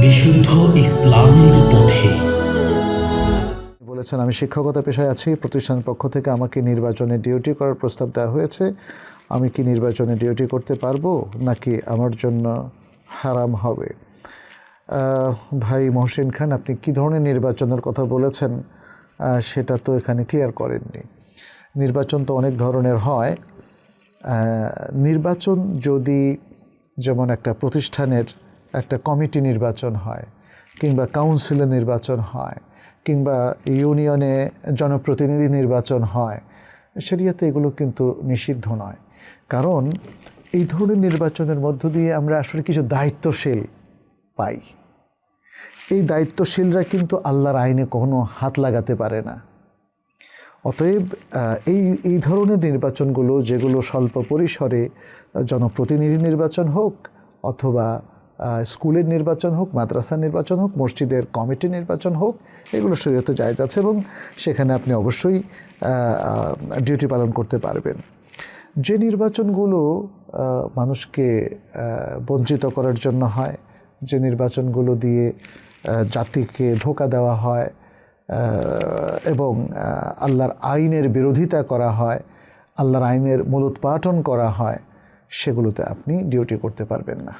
বিশুদ্ধ ইসলামের পথে। বলেছেন, আমি শিক্ষকতা পেশায় আছি, প্রতিষ্ঠানের পক্ষ থেকে আমাকে নির্বাচনে ডিউটি করার প্রস্তাব দেওয়া হয়েছে। আমি কি নির্বাচনে ডিউটি করতে পারব, নাকি আমার জন্য হারাম হবে? ভাই মহসিন খান, আপনি কি ধরনের নির্বাচনের কথা বলেছেন? সেটা তো এখানে ক্লিয়ার করেননি। নির্বাচন তো অনেক ধরনের হয়। নির্বাচন যদি যেমন একটা প্রতিষ্ঠানের একটা কমিটি নির্বাচন হয়, কিংবা কাউন্সিলের নির্বাচন হয়, কিংবা ইউনিয়নে জনপ্রতিনিধি নির্বাচন হয়, সেরিয়াতে এগুলো কিন্তু নিষিদ্ধ নয়। কারণ এই ধরনের নির্বাচনের মধ্য দিয়ে আমরা আসলে কিছু দায়িত্বশীল পাই। এই দায়িত্বশীলরা কিন্তু আল্লাহর আইনে কখনো হাত লাগাতে পারে না। অতএব এই এই ধরনের নির্বাচনগুলো, যেগুলো স্বল্প পরিসরে জনপ্রতিনিধি নির্বাচন হোক অথবা স্কুলের নির্বাচন হোক, মাদ্রাসার নির্বাচন হোক, মসজিদের কমিটি নির্বাচন হোক, এগুলো শরীয়তে জায়জ আছে এবং সেখানে আপনি অবশ্যই ডিউটি পালন করতে পারবেন। যে নির্বাচনগুলো মানুষকে বঞ্চিত করার জন্য হয়, যে নির্বাচনগুলো দিয়ে জাতিকে ধোকা দেওয়া হয় এবং আল্লাহর আইনের বিরোধিতা করা হয়, আল্লাহর আইনের মূলোৎপাটন করা হয়, সেগুলোতে আপনি ডিউটি করতে পারবেন না।